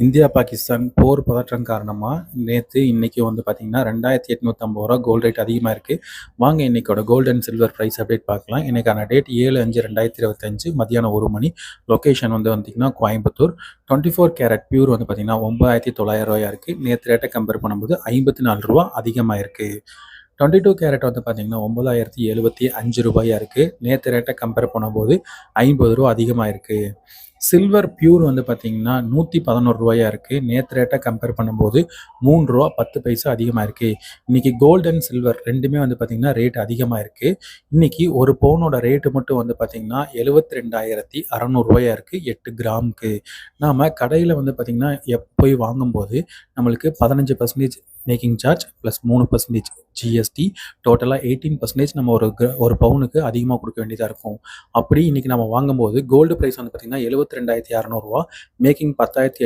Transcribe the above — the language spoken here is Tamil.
இந்தியா பாகிஸ்தான் போர் பதற்றம் காரணமாக நேற்று இன்றைக்கி வந்து பார்த்தீங்கன்னா ரெண்டாயிரத்தி எட்நூற்றம்பது ரூபா கோல்டு ரேட் அதிகமாக இருக்குது வாங்க இன்னைக்கோட gold and silver price update பார்க்கலாம். இன்றைக்கான டேட் ஏழு அஞ்சு ரெண்டாயிரத்தி இருபத்தஞ்சு மதியானம் ஒரு மணி. லொக்கேஷன் வந்து வந்தீங்கன்னா Coimbatore. Twenty four carat pure வந்து பார்த்தீங்கன்னா ஒம்பதாயிரத்தி தொள்ளாயிரம் ரூபாயாக இருக்குது நேற்று ரேட்டை கம்பேர் பண்ணும்போது ஐம்பத்தி நாலு ரூபா அதிகமாக இருக்குது டுவெண்ட்டி டூ கேரட் வந்து பார்த்தீங்கன்னா ஒம்பதாயிரத்தி எழுபத்தி அஞ்சு ரூபாயா இருக்குது நேற்று ரேட்டை கம்பேர் பண்ணும்போது ஐம்பது ரூபா அதிகமாக இருக்குது சில்வர் பியூர் வந்து பார்த்தீங்கன்னா நூற்றி பதினோரு ரூபாயா இருக்குது நேற்று ரேட்டை கம்பேர் பண்ணும்போது மூணு ரூபா பத்து பைசா அதிகமாக இருக்குது இன்றைக்கி கோல்டு அண்ட் சில்வர் ரெண்டுமே வந்து பார்த்திங்கன்னா ரேட் அதிகமாக இருக்குது இன்றைக்கி ஒரு பவுனோட ரேட்டு மட்டும் வந்து பார்த்திங்கன்னா எழுபத்தி ரெண்டாயிரத்தி அறநூறுவாயாக இருக்குது எட்டு கிராமுக்கு. நாம் கடையில் வந்து பார்த்திங்கன்னா எப்போய் வாங்கும்போது நம்மளுக்கு பதினஞ்சு பர்சன்டேஜ் மேக்கிங் சார்ஜ் ப்ளஸ் மூணு பர்சன்டேஜ் ஜிஎஸ்டி டோட்டலாக எயிட்டீன் பர்சன்டேஜ் நம்ம ஒரு ஒரு பவுனுக்கு அதிகமாக கொடுக்க வேண்டியதாக இருக்கும். அப்படி இன்றைக்கி நம்ம வாங்கும்போது கோல்டு ப்ரைஸ் வந்து பார்த்திங்கன்னா எழுபத்தி ரெண்டாயிரத்தி அறநூறுவா மேக்கிங் பத்தாயிரத்தி